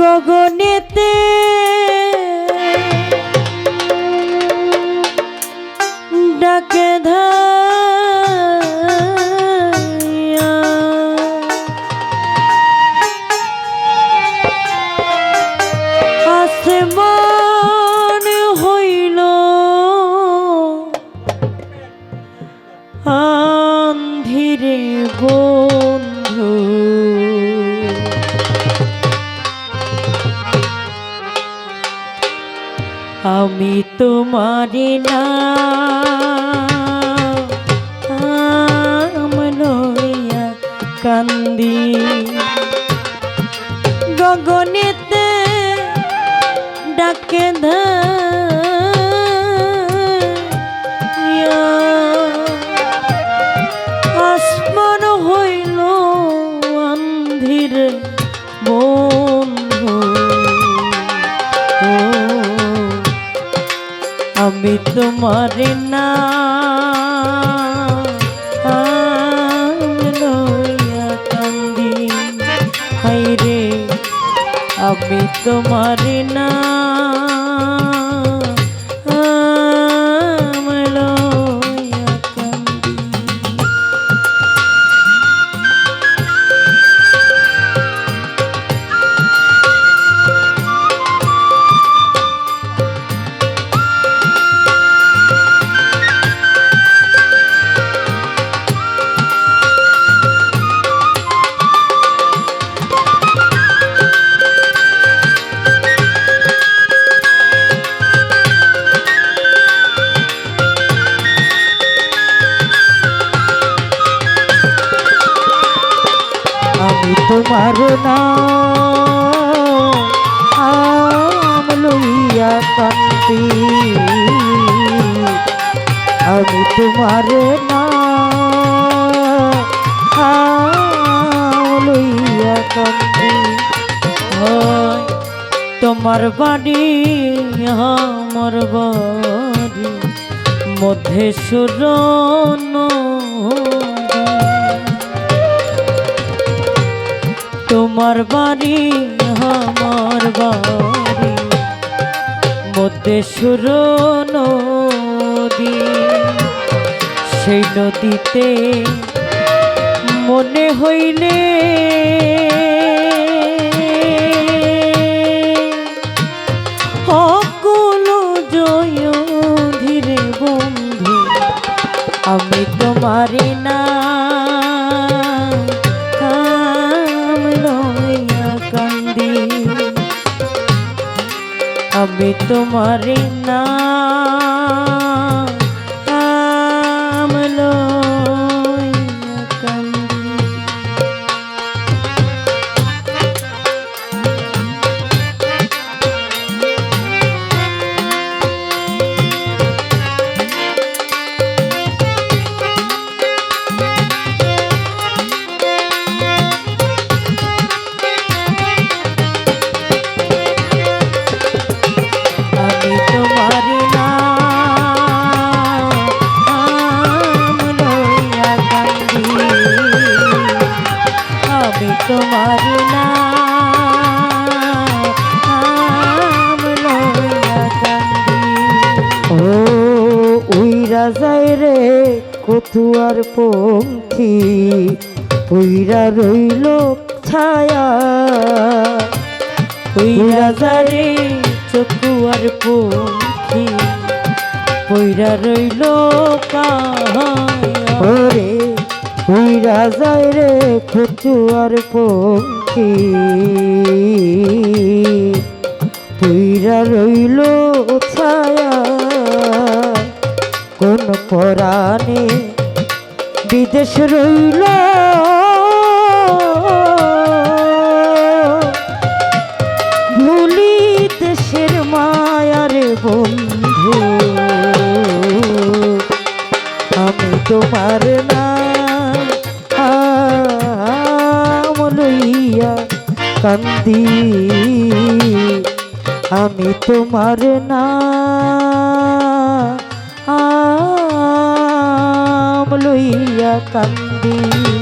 গগনেতে। ডাকে ধাইয়া। আসমান হইল আন্ধিরে বন্ধু আমি তোমারি না কান্দি। গগনেতে ডাকে ধাইয়া আমি না কান্দি। হাইরে আমি তোমার না তোমার নাম লইয়া কান্দি আমি তোমার নাম লইয়া হয় তোমার বাড়ি আমার বাড়ি মধ্যে সুরন তোমার বাড়ি আমার বাড়ি মধ্যে সুর নদী সেই নদীতে মনে হইলে আমি তোমারি না আমি তোমারে না। উইরা যায় রে কতুয়ার পঙ্খী উইরা রইল ছায়া। উইরা যারে চকুয়ার পঙ্খী, পইরা রইল ওরে উইরা যায় রে কতুয়ার পঙ্খী উইরা রইল ছায়া। কোন পরাণে বিদেশ রইল? ভুলি দেশের মায়ার বন্ধু, আমি তোমার নাম লইয়া কান্দি, আমি তোমার নাম লইয়া কান্দি।